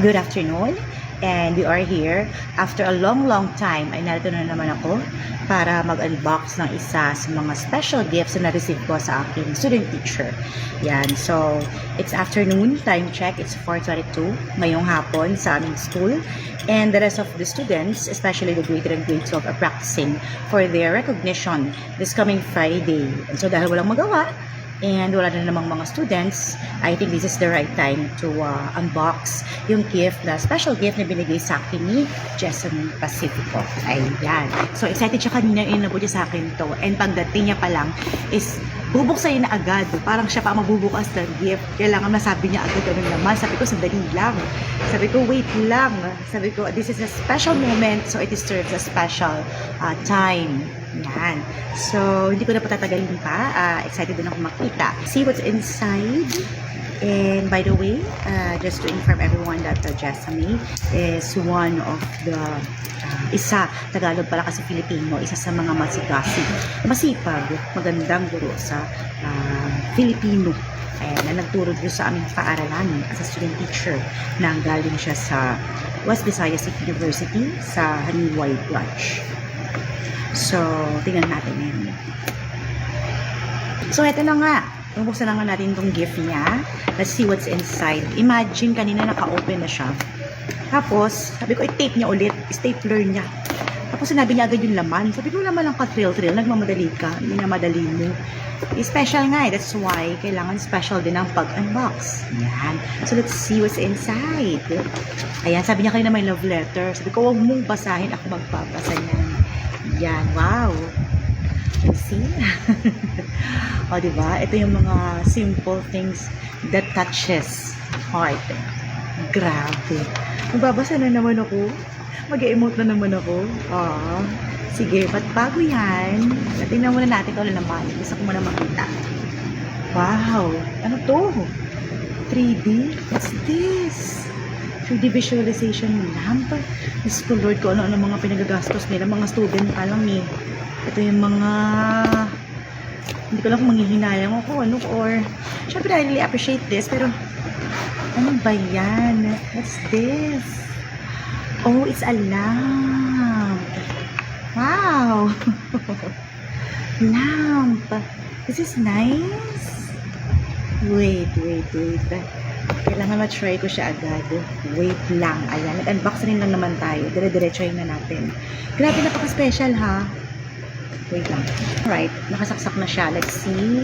Good afternoon. And we are here. After a long, long time, ay narito na naman ako para mag-unbox ng isa sa mga special gifts na na-receive ko sa aking student teacher. Yan. So, it's afternoon. Time check. It's 4.22 ngayong hapon sa aming school. And the rest of the students, especially the grade 10 and grade 12, are practicing for their recognition this coming Friday. And so, dahil walang magawa, and wala na namang mga students, I think this is the right time to uh, unbox yung gift, na special gift na binigay sa akin ni Jessamine Pacifico. Ayan. So, excited siya kanina yung inabot niya sa akin to. And pagdating niya pa lang is bubuksan na agad. Parang siya pa ang magbubukas ng gift. Kailangan masabi niya agad ano naman. Sabi ko, sandali lang. Sabi ko, wait lang. Sabi ko, this is a special moment, so it serves a special uh, time. Yan. So, hindi ko na patatagalin pa. Uh, excited din ako makita. See what's inside. And by the way, uh, just to inform everyone that uh, Jessamine is one of the uh, isa, Tagalog pala kasi Filipino, isa sa mga masigasig, masipag, magandang guro sa uh, Filipino Ayan, na nagturo dito sa aming paaralan as a student teacher na galing siya sa West Visayas University sa Haniway branch. So, tingnan natin yan. So, eto na nga. Bubuksan na nga natin itong gift niya. Let's see what's inside. Imagine, kanina naka-open na siya. Tapos, sabi ko, i-tape niya ulit. Stapler niya. Tapos sinabi niya agad yung laman. Sabi ko naman lang ka-thrill-thrill. Nagmamadali ka. Hindi na madali mo. I-special nga eh. That's why kailangan special din ang pag-unbox. Yan. So, let's see what's inside. Ayan, sabi niya kanina may love letter. Sabi ko, huwag mong basahin. Ako magbabasa. Yan. Wow. You see? o, diba? Ito yung mga simple things that touches heart. Grabe. Magbabasa na naman ako. Mag-emote na naman ako. Ah. Sige, ba't bago yan? Tingnan muna natin ito naman. Gusto ko muna makita. Wow! Ano to? 3D? What's this? 3D visualization lamp. Diyos ko Lord, ko ano-ano mga pinagagastos nila. Mga student pa lang eh. Ito yung mga hindi ko lang kung manghihinayang ako ano or syempre I really appreciate this pero ano ba yan? What's this? Oh, it's a lamp. Wow! lamp. This is nice. Wait, wait, wait. Kailangan ma-try ko siya agad. Wait lang. Ayan, nag-unbox lang naman tayo. Dire-diretsoyin na natin. Grabe, napaka-special ha. Wait lang. Alright, nakasaksak na siya. Let's see.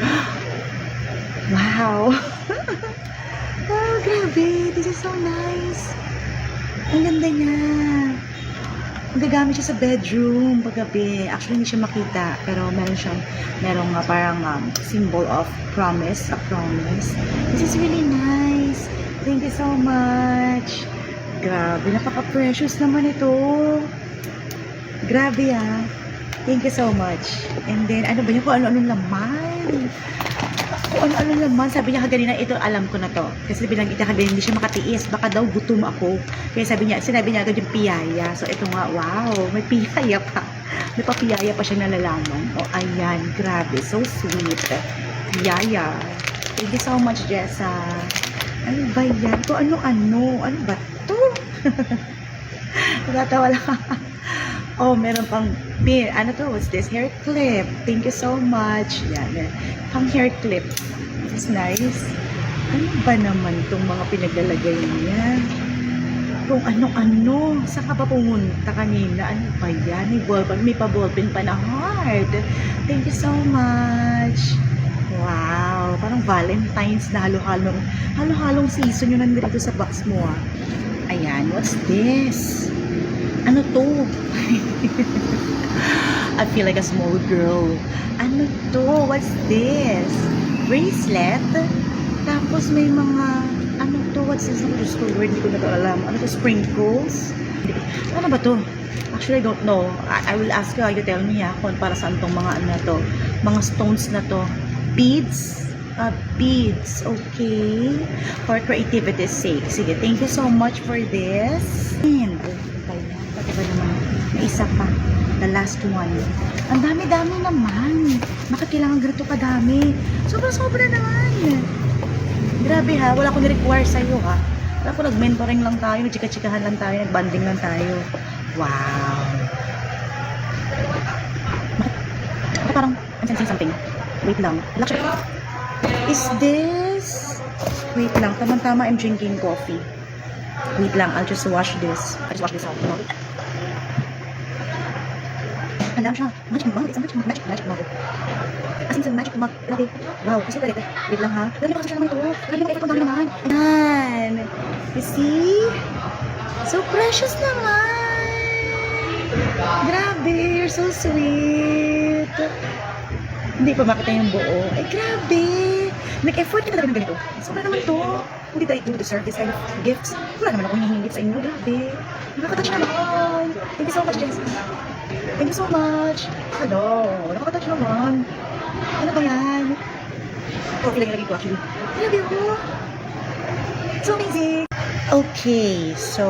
Wow! oh, grabe! This is so nice! Ang ganda niya! Magagamit siya sa bedroom paggabi. Actually, hindi siya makita. Pero meron siyang, merong uh, parang um, symbol of promise, a promise. This is really nice. Thank you so much. Grabe, napaka-precious naman ito. Grabe ah. Thank you so much. And then, ano ba yun? Kung ano-ano laman. Kung ano-ano laman. Sabi niya kaganina, ito alam ko na to. Kasi binanggit niya kaganina, hindi siya makatiis. Baka daw gutom ako. Kaya sabi niya, sinabi niya agad yung piyaya. So, ito nga, wow, may piyaya pa. May papiyaya pa siya nalalaman. O, oh, ayan, grabe. So sweet. Piyaya. Thank you so much, Jessa. Ano ba yan? Kung ano-ano. Ano ba to? Natatawa lang. Oh, meron pang pin. Ano to? What's this? Hair clip. Thank you so much. Yan. Pang hair clip. It's nice. Ano ba naman itong mga pinaglalagay niya? Kung ano-ano. Saan ka pa pumunta kanina? Ano ba yan? May ballpen. May pa-ballpen pa na heart. Thank you so much. Wow. Parang Valentine's na halo-halong halo-halong season yung nandito sa box mo ah. Ayan. What's this? Ano to? I feel like a small girl. Ano to? What's this? Bracelet? Tapos may mga, ano to? What's this? Ano to? Word, hindi ko na to alam. Ano to? Sprinkles? Ano ba to? Actually, I don't know. I, I will ask you, you tell me ha, kung para saan tong mga ano to. Mga stones na to. Beads? Uh, beads. Okay. For creativity's sake. Sige, thank you so much for this. And, kaya, pati ba naman, may isa pa. The last one. Ang dami-dami naman. Bakit kailangan ganito kadami? Sobra-sobra naman. Grabe ha, wala akong ni-require sa'yo ha. Wala ko nag-mentoring lang tayo, nagchika-chikahan lang tayo, nag-banding lang tayo. Wow. Bakit, parang I'm sensing something? Wait lang. Luxury. Is this... Wait lang, tama-tama I'm drinking coffee. Wait lang, I'll just wash this. I'll just wash this out. No? Alam siya, magic mug. It's a magic mug. Magic, magic mug. As in, it's a magic mug. Grabe. Wow, kasi talaga. Wait lang ha. Grabe naman kasi siya naman ito. Grabe naman ito. Ang naman. Ayan. You see? So precious naman. Grabe, you're so sweet. Hindi pa makita yung buo. Ay, grabe. Nag-effort ka talaga ng ganito. Sobra naman to. Hindi tayo you deserve this kind of gifts. Wala naman ako hihingit sa inyo. Grabe. Nakakatouch naman. Thank you so much, Jess. Thank you so much. Hello. Nakakatouch naman. Ano ba yan? Coffee lang yung lagi ko actually. Grabe ako. So amazing. Okay, so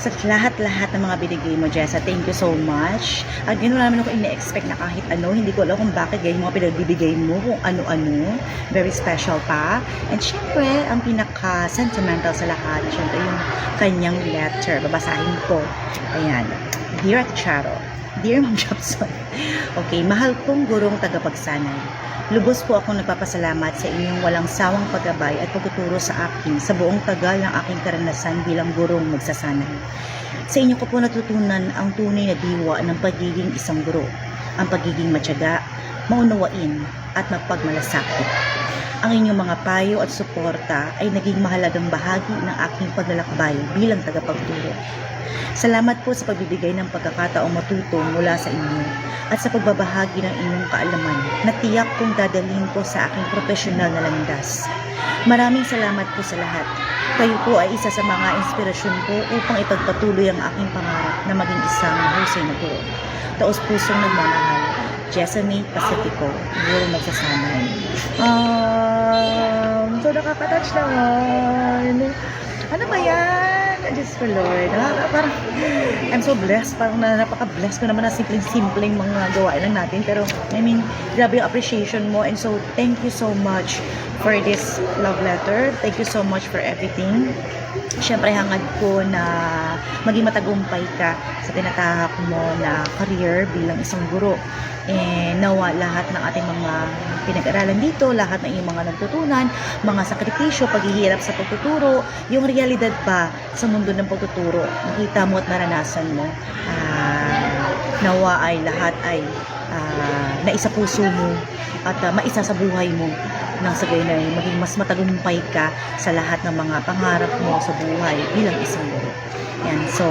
sa lahat-lahat ng mga binigay mo, Jessa, thank you so much. At wala naman ako ine-expect na kahit ano, hindi ko alam kung bakit ganyan mga pinagbibigay mo, kung ano-ano. Very special pa. And syempre, ang pinaka-sentimental sa lahat, syempre yung kanyang letter. Babasahin ko. Ayan. Dear Charo, Dear Ma'am Jobson, okay, mahal kong gurong tagapagsanay. Lubos po akong nagpapasalamat sa inyong walang sawang paggabay at pagtuturo sa akin sa buong tagal ng aking karanasan bilang gurong magsasanay. Sa inyo ko po natutunan ang tunay na diwa ng pagiging isang guro, ang pagiging matyaga, maunawain at mapagmalasakit. Ang inyong mga payo at suporta ay naging mahalagang bahagi ng aking paglalakbay bilang tagapagturo. Salamat po sa pagbibigay ng pagkakataong matuto mula sa inyo at sa pagbabahagi ng inyong kaalaman na tiyak kong dadalhin ko sa aking profesional na landas. Maraming salamat po sa lahat. Kayo po ay isa sa mga inspirasyon ko upang ipagpatuloy ang aking pangarap na maging isang husay na guro. Taos pusong nagmamahal. Jessamine Pacifico, guro magsasanay. Um, so nakaka-touch naman. Ano ba yan? Diyos ko Lord. Ah, parang, I'm so blessed. Parang na, napaka-blessed ko naman na simpleng-simpleng mga gawain lang natin. Pero, I mean, grabe yung appreciation mo. And so, thank you so much for this love letter. Thank you so much for everything. Siyempre, hangad ko na maging matagumpay ka sa tinatahak mo na career bilang isang guro. And nawa lahat ng ating mga pinag-aralan dito, lahat ng iyong mga nagtutunan, mga sakripisyo, paghihirap sa pagtuturo, yung realidad pa sa mundo ng pagtuturo, nakita mo at naranasan mo. Ah, nawa ay lahat ay ah, naisa puso mo at ah, maisa sa buhay mo nang sa gayon ay maging mas matagumpay ka sa lahat ng mga pangarap mo sa buhay bilang isang guro. Yan, so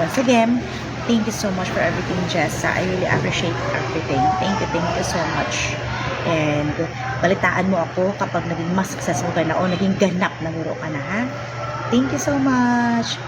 once again, thank you so much for everything, Jessa. I really appreciate everything. Thank you, thank you so much. And balitaan mo ako kapag naging mas successful ka na o naging ganap na guro ka na, ha? Thank you so much.